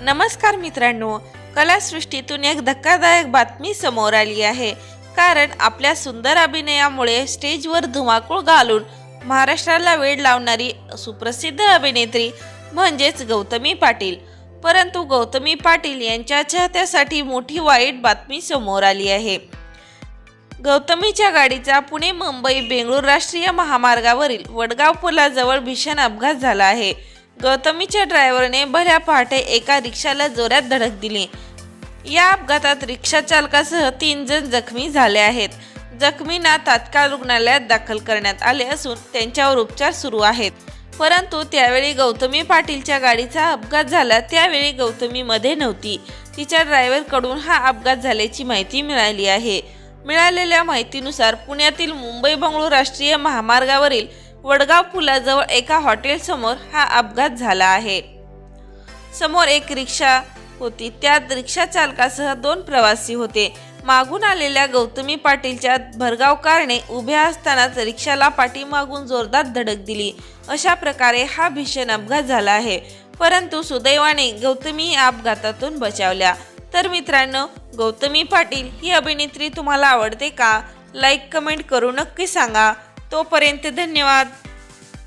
नमस्कार मित्रांनो कलासृष्टीतून एक धक्कादायक बातमी समोर आली आहे. कारण आपल्या सुंदर अभिनयामुळे स्टेजवर धुमाकूळ घालून महाराष्ट्राला वेळ लावणारी सुप्रसिद्ध अभिनेत्री म्हणजेच गौतमी पाटील. परंतु गौतमी पाटील यांच्या चाहत्यासाठी मोठी वाईट बातमी समोर आली आहे. गौतमीच्या गाडीचा पुणे मुंबई बेंगळूर राष्ट्रीय महामार्गावरील वडगाव पुलाजवळ भीषण अपघात झाला आहे. गौतमीच्या ड्रायव्हरने भल्या पहाटे एका रिक्षाला जोरात धडक दिली. या अपघातात रिक्षा चालकासह तीन जण जखमी झाले आहेत. जखमींना तात्काळ रुग्णालयात दाखल करण्यात आले असून त्यांच्यावर उपचार सुरू आहेत. परंतु त्यावेळी गौतमी पाटीलच्या गाडीचा अपघात झाला त्यावेळी गौतमी मध्ये नव्हती. तिच्या ड्रायव्हरकडून हा अपघात झाल्याची माहिती मिळाली आहे. मिळालेल्या माहितीनुसार पुण्यातील मुंबई बंगळूर राष्ट्रीय महामार्गावरील वडगाव पुलाजवळ एका हॉटेलसमोर हा अपघात झाला आहे. समोर एक रिक्षा होती. त्यात रिक्षा चालकासह दोन प्रवासी होते. मागून आलेल्या गौतमी पाटीलच्या भरगाव कारने उभ्या असतानाच रिक्षाला पाठीमागून जोरदार धडक दिली. अशा प्रकारे हा भीषण अपघात झाला आहे. परंतु सुदैवाने गौतमी या अपघातातून बचावल्या. तर मित्रांनो गौतमी पाटील ही अभिनेत्री तुम्हाला आवडते का? लाईक कमेंट करू नक्की सांगा. तोपर्यंत धन्यवाद.